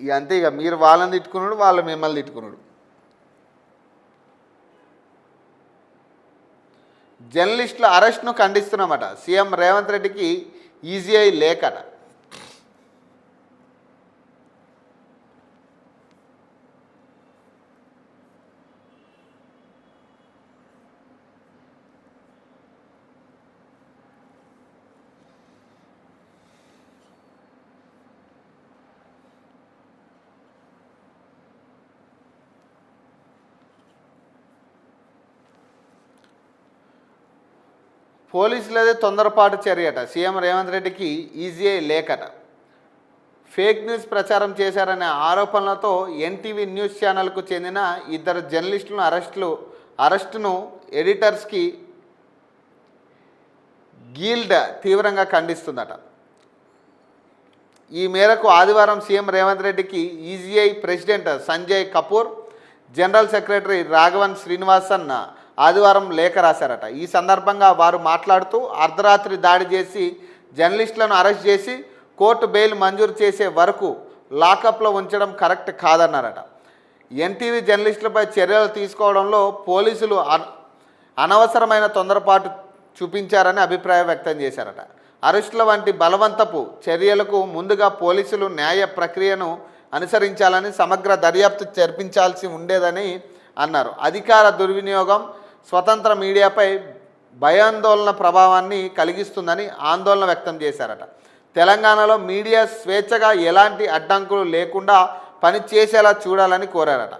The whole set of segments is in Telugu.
ఇక అంతే ఇక మీరు వాళ్ళని తిట్టుకున్నాడు వాళ్ళు మిమ్మల్ని తిట్టుకున్నాడు. జర్నలిస్టుల అరెస్ట్ను ఖండిస్తున్నామట. సీఎం రేవంత్ రెడ్డికి ఈజీ అయి లేకట. పోలీసులదే తొందరపాటు చర్యట. సీఎం రేవంత్ రెడ్డికి ఈజీఐ లేకట. ఫేక్ న్యూస్ ప్రచారం చేశారనే ఆరోపణలతో ఎన్టీవీ న్యూస్ ఛానల్కు చెందిన ఇద్దరు జర్నలిస్టులను అరెస్టులు అరెస్టును ఎడిటర్స్కి గీల్డ్ తీవ్రంగా ఖండిస్తుందట. ఈ మేరకు ఆదివారం సీఎం రేవంత్ రెడ్డికి EGI president Sanjay Kapoor general secretary Raghavan Srinivasan ఆదివారం లేఖ రాశారట. ఈ సందర్భంగా వారు మాట్లాడుతూ అర్ధరాత్రి దాడి చేసి జర్నలిస్టులను అరెస్ట్ చేసి కోర్టు బెయిల్ మంజూరు చేసే వరకు లాకప్లో ఉంచడం కరెక్ట్ కాదన్నారట. ఎన్టీవీ జర్నలిస్టులపై చర్యలు తీసుకోవడంలో పోలీసులు అనవసరమైన తొందరపాటు చూపించారని అభిప్రాయం వ్యక్తం చేశారట. అరెస్టుల వంటి బలవంతపు చర్యలకు ముందుగా పోలీసులు న్యాయ ప్రక్రియను అనుసరించాలని సమగ్ర దర్యాప్తు జరిపించాల్సి ఉండేదని అన్నారు. అధికార దుర్వినియోగం స్వతంత్ర మీడియాపై భయాందోళన ప్రభావాన్ని కలిగిస్తుందని ఆందోళన వ్యక్తం చేశారట. తెలంగాణలో మీడియా స్వేచ్ఛగా ఎలాంటి అడ్డంకులు లేకుండా పనిచేసేలా చూడాలని కోరారట.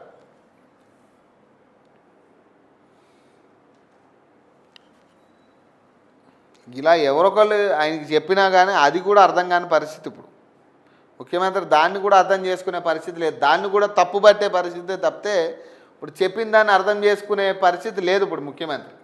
ఇలా ఎవరొకళ్ళు ఆయనకి చెప్పినా కానీ అది కూడా అర్థం కాని పరిస్థితి ఇప్పుడు. ముఖ్యమంత్రి దాన్ని కూడా అర్థం చేసుకునే పరిస్థితి లేదు. దాన్ని కూడా తప్పుబట్టే పరిస్థితి తప్పితే ఇప్పుడు చెప్పిన దాన్ని అర్థం చేసుకునే పరిస్థితి లేదు ఇప్పుడు ముఖ్యమంత్రి.